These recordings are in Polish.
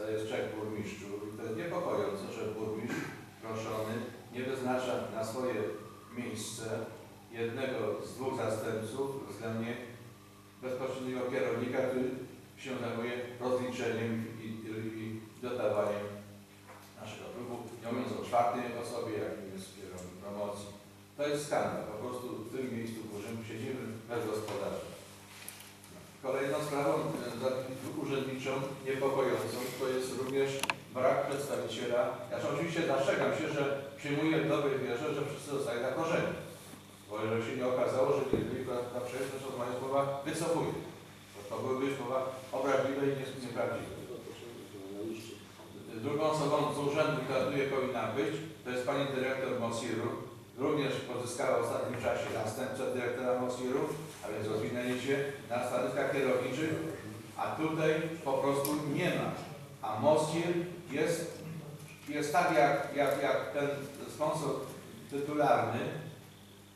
Miasta. Jest trzech burmistrzów i to jest niepokojące, że burmistrz proszony nie wyznacza na swoje miejsce jednego z dwóch zastępców względnie bezpośredniego kierownika, który się zajmuje rozliczeniem i, i, i dodawaniem naszego klubu, nie mówiąc o czwartej osobie, jakim jest kierownik promocji. To jest skandal. Po prostu w tym miejscu w urzędu siedzimy bez gospodarza. Kolejną sprawą e, urzędniczą niepokojącą to jest również brak przedstawiciela. Ja oczywiście zastrzegam się, że przyjmuję w dobrej wierze, że wszyscy zostali zakorzeni. Bo jeżeli się nie okazało, że nie byli na przejście, to moje słowa wycofuję. Bo to byłyby słowa obraźliwe i nieprawdziwe. Drugą osobą z urzędu, która tutaj powinna być, to jest pani dyrektor Mosiru. Również pozyskała w ostatnim czasie następcę dyrektora Mosiru, a więc rozwinęliście na stanowiskach kierowniczych, a tutaj po prostu nie ma. A Mosir jest, jest tak jak, jak, jak ten sponsor tytularny,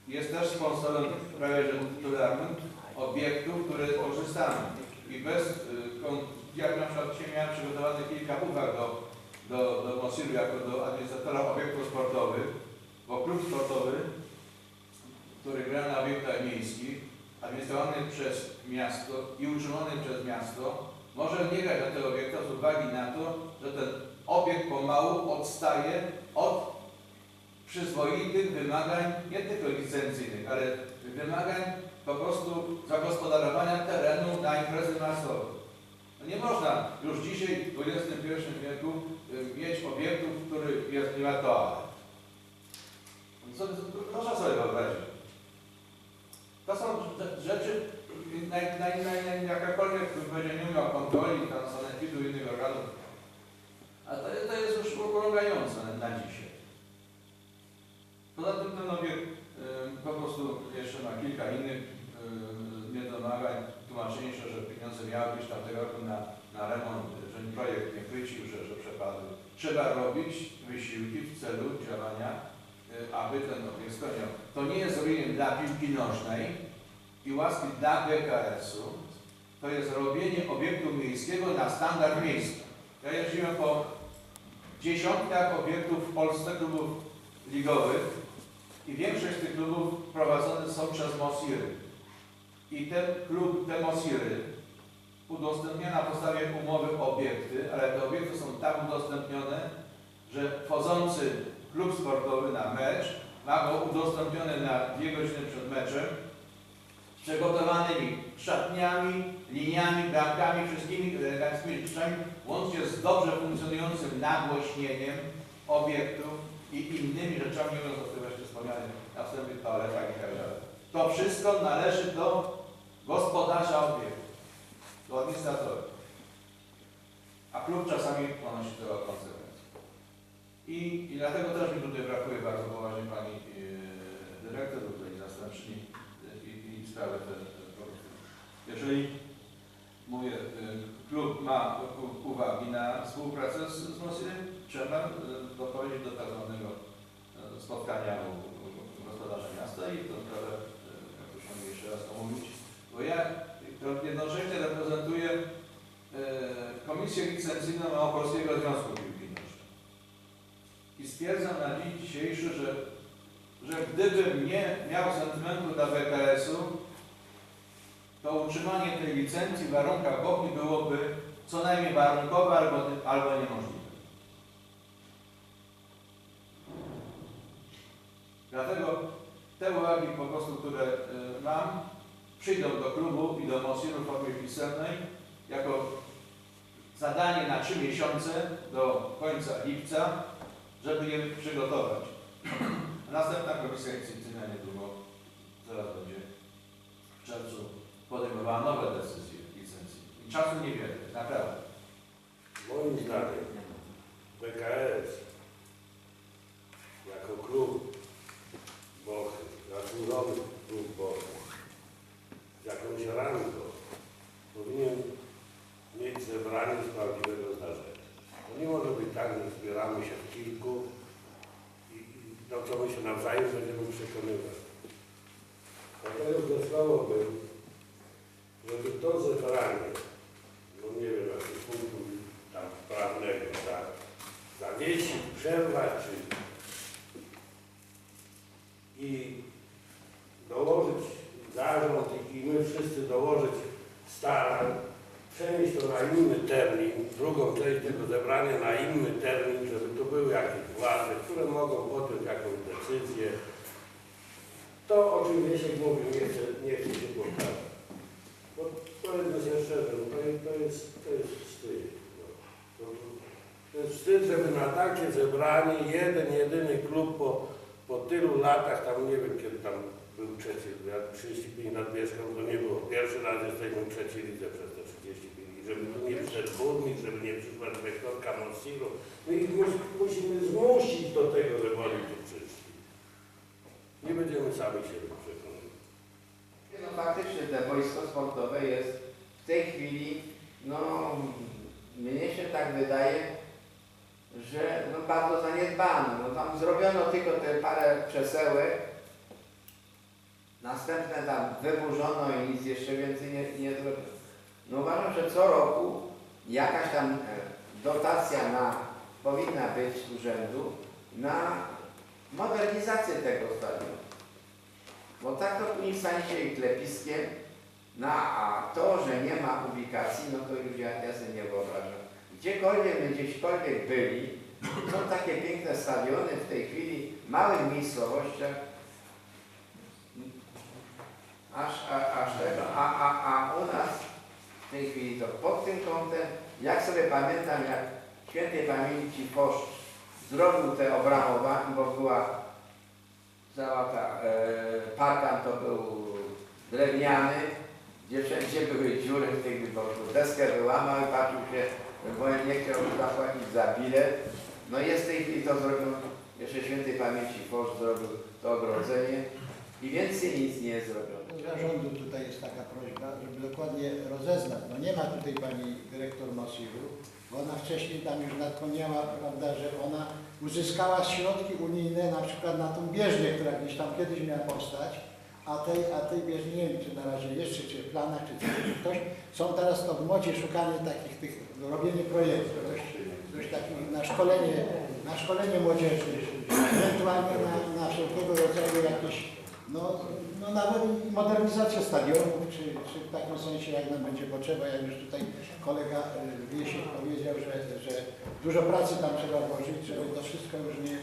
jest też sponsorem prawie tytularnym obiektów, które korzystamy. I bez, y, jak na przykład dzisiaj miałem przygotowane kilka uwag do, do, do Mosiru jako do administratora obiektów sportowych, klub sportowy, który gra na obiektach miejskich, administrowany przez miasto i utrzymany przez miasto, może nie grać na tych obiektach z uwagi na to, że ten obiekt pomału odstaje od przyzwoitych wymagań, nie tylko licencyjnych, ale wymagań po prostu zagospodarowania terenu na imprezy masowe. No nie można już dzisiaj w XXI wieku y, mieć obiektów, w których jest, nie ma toalet. Proszę sobie wyobrazić. To są rze- rzeczy, na, jakakolwiek będzie nie miał kontroli, tam sanepidu i innych organów, a to, to jest już urągające na, dzisiaj. Poza tym ten obiekt y, po prostu jeszcze ma kilka innych y, niedomagań, tłumaczenie się, że pieniądze miały być tamtego roku na, na remont, że projekt nie chwycił, że, że przepadły. Trzeba robić wysiłki w celu działania, aby ten obiekt spełniał. To nie jest robienie dla piłki nożnej i łaski dla GKS-u, to jest robienie obiektu miejskiego na standard miejski. Ja jeździłem po dziesiątkach obiektów w Polsce, klubów ligowych i większość tych klubów prowadzone są przez Mosiry. I ten klub, te Mosiry udostępnia na podstawie umowy obiekty, ale te obiekty są tak udostępnione, że wchodzący klub sportowy na mecz ma go udostępnione na dwie godziny przed meczem z przygotowanymi szatniami, liniami, bramkami, wszystkimi eleganckimi rzeczami, łącznie z dobrze funkcjonującym nagłośnieniem obiektów i innymi rzeczami, nie mówiąc o tym właśnie wspomnianym na wstępie toaletach i tak dalej. To wszystko należy do gospodarza obiektu, do administratora. A klub czasami ponosi tego konsekwencje. I, I dlatego też mi tutaj brakuje bardzo poważnie pani yy, dyrektor, tutaj zastępczyni i, i sprawy te, te. Jeżeli mówię, yy, klub ma uwagi na współpracę z, z Mosirem, trzeba yy, doprowadzić do tak zwanego spotkania u, gospodarza miasta i tę sprawę, jak już mogę jeszcze raz omówić, bo ja jednocześnie reprezentuję Komisję Licencyjną Małopolskiego Związku Nożnej. I stwierdzam na dzień dzisiejszy, że, że gdybym nie miał sentymentu dla BKS-u, to utrzymanie tej licencji w warunkach BOPI byłoby co najmniej warunkowe albo, albo niemożliwe. Dlatego te uwagi po prostu, które y, mam, przyjdą do klubu i do Mosiru w formie pisemnej jako zadanie na trzy miesiące do końca lipca, żeby je przygotować. Następna komisja licencyjna niedługo, zaraz będzie w czerwcu podejmowała nowe decyzje licencyjne. I czasu niewiele, naprawdę. Moim zdaniem PKS jako klub Bochy, zasłużony klub Bochy, z jakąś rangą powinien mieć zebranie z prawdziwego zdarzenia. To nie może być tak, że zbieramy się w kilku i to, co my się nawzajem będziemy przekonywać. Dlatego żeby żeby to zebranie, no nie wiem, jakiego punktu tam prawnego, tak, zawiesić, przerwać, czy i dołożyć zarząd i my wszyscy dołożyć starań, przenieść to na inny termin, drugą część tego zebrania na inny termin, żeby to były jakieś władze, które mogą podjąć jakąś decyzję. To, o czym Wiesiek mówił, nie chcę, nie chcę się powtarzać. Bo powiedzmy sobie szczerze, no to, jest- to, jest, to jest wstyd. No. To, jest wstyd, żeby na takie zebranie jeden, jedyny klub po, po tylu latach, tam nie wiem kiedy tam był trzeci, ja 35 lat mieszkam, to nie było. Pierwszy raz jesteśmy w trzeciej lidze przez te 35 lat. Żeby nie przyszedł burmistrz, żeby nie przyszła dyrektorka. My ich mus, musimy zmusić do tego, żeby oni tu przyszli. Nie będziemy sami się przekonać. No faktycznie te wojsko sportowe jest w tej chwili, no mnie się tak wydaje, że no, bardzo zaniedbane. No tam zrobiono tylko te parę przesełek, następne tam wyburzono i nic jeszcze więcej nie, nie zrobiono. No uważam, że co roku jakaś tam e, dotacja na, powinna być z urzędu na modernizację tego stadionu. Bo tak to nie stanie się klepiskiem, no a to, że nie ma publikacji, no to już ja, ja sobie nie wyobrażam. Gdziekolwiek my gdzieśkolwiek byli, są takie piękne stadiony w tej chwili w małych miejscowościach, aż, a, aż tego, a, a, a u nas tej chwili to pod tym kątem, jak sobie pamiętam, jak świętej pamięci Posz zrobił te obramowanie, bo była cała ta e, parkan to był drewniany, gdzie wszędzie były dziury w tych bo deskę wyłamał i patrzył się, bo nie chciał zapłacić za bilet. No jest w tej chwili to zrobił, jeszcze świętej pamięci Boż zrobił to ogrodzenie i więcej nic nie zrobiono. Zarządu tutaj jest taka prośba, żeby dokładnie rozeznać. No nie ma tutaj pani dyrektor Mosiru, bo ona wcześniej tam już nadpomniała, prawda, że ona uzyskała środki unijne na przykład na tą bieżnię, która gdzieś tam kiedyś miała powstać, a tej, a tej bieżni nie wiem, czy na razie jeszcze, czy w planach, czy czy ktoś. Są teraz to w modzie szukanie takich tych, robienie projektów, coś, coś takich na szkolenie, na szkolenie młodzieży, ewentualnie na, na wszelkiego rodzaju jakieś no, no nawet modernizację stadionów, czy, czy w takim sensie, jak nam będzie potrzeba, jak już tutaj kolega y, Wiesiek powiedział, że, że dużo pracy tam trzeba włożyć, żeby to wszystko już nie,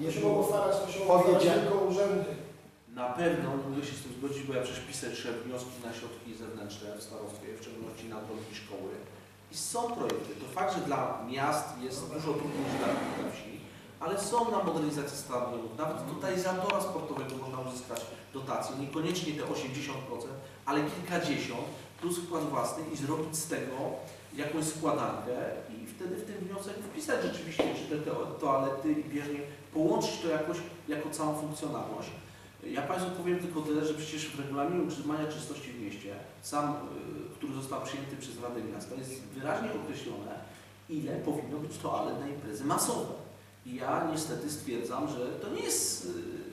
nie Nie było mogło starać, powiedziane. tylko urzędy. Na pewno mogę się z tym zgodzić, bo ja przecież pisać trzeba wnioski na środki zewnętrzne w starostwie, w szczególności na drogi szkoły. I są projekty. To fakt, że dla miast jest dużo trudniej niż dla wsi, ale są na modernizację stadionów. Nawet totalizatora sportowego można uzyskać dotację, niekoniecznie te 80%, ale kilkadziesiąt plus wkład własny i zrobić z tego jakąś składankę i wtedy w ten wniosek wpisać rzeczywiście, czy te to- toalety i bieżnie, połączyć to jakoś jako całą funkcjonalność. Ja Państwu powiem tylko tyle, że przecież w regulaminie utrzymania czystości w mieście, sam, y, który został przyjęty przez Radę Miasta, jest wyraźnie określone, ile powinno być toalet na imprezy masowe. I ja niestety stwierdzam, że to nie jest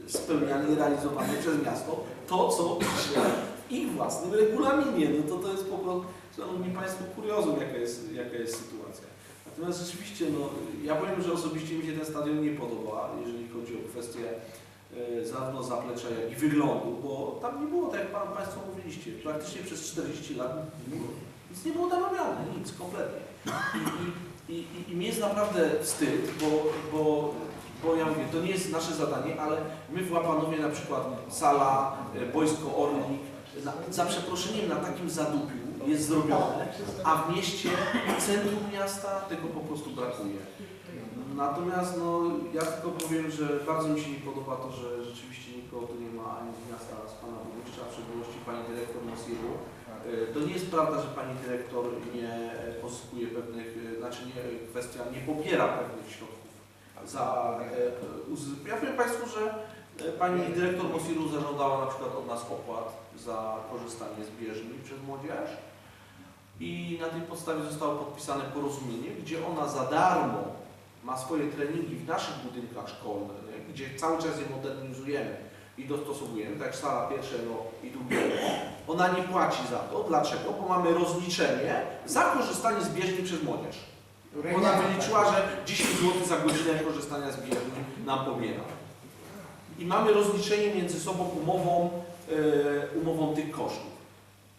y, spełniane i realizowane przez miasto to, co w ich własnym regulaminie. No to to jest po prostu, Szanowni Państwo, kuriozum, jaka jest, jaka jest sytuacja. Natomiast rzeczywiście, no, ja powiem, że osobiście mi się ten stadion nie podoba, jeżeli chodzi o kwestię e, zarówno zaplecza, jak i wyglądu, bo tam nie było, tak jak Państwo mówiliście, praktycznie przez 40 lat nic nie było tam robione, nic, kompletnie. I, i, i, I mi jest naprawdę wstyd, bo, bo, bo ja mówię, to nie jest nasze zadanie, ale my w Łapanowie na przykład sala, e, boisko Orlik, na, za przeproszeniem na takim zadupiu jest zrobione, a w mieście, w centrum miasta tego po prostu brakuje. Natomiast no, ja tylko powiem, że bardzo mi się nie podoba to, że rzeczywiście nikogo tu nie ma ani z miasta, z pana burmistrza, w szczególności pani dyrektor Mosiru. E, To nie jest prawda, że pani dyrektor nie pozyskuje pewnych, e, znaczy nie, kwestia nie pobiera pewnych środków za e, Ja powiem Państwu, że e, pani dyrektor Mosiru zażądała na przykład od nas opłat za korzystanie z bieżni przez młodzież i na tej podstawie zostało podpisane porozumienie, gdzie ona za darmo ma swoje treningi w naszych budynkach szkolnych, gdzie cały czas je modernizujemy, i dostosowujemy, tak sala pierwszego i drugiego, ona nie płaci za to. Dlaczego? Bo mamy rozliczenie za korzystanie z bieżni przez młodzież. Ona wyliczyła, że 10 zł za godzinę korzystania z bieżni nam pobiera. I mamy rozliczenie między sobą umową, e, umową tych kosztów.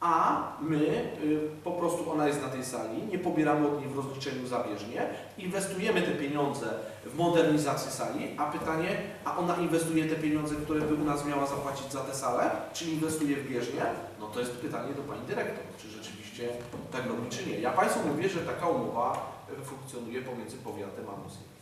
A my, e, po prostu ona jest na tej sali, nie pobieramy od niej w rozliczeniu za bieżnię, inwestujemy te pieniądze w modernizację sali, a pytanie, a ona inwestuje te pieniądze, które by u nas miała zapłacić za tę salę, czy inwestuje w bieżnię? No to jest pytanie do Pani Dyrektor, czy rzeczywiście tak robi, czy nie. Ja Państwu mówię, że taka umowa e, funkcjonuje pomiędzy powiatem a muzeum.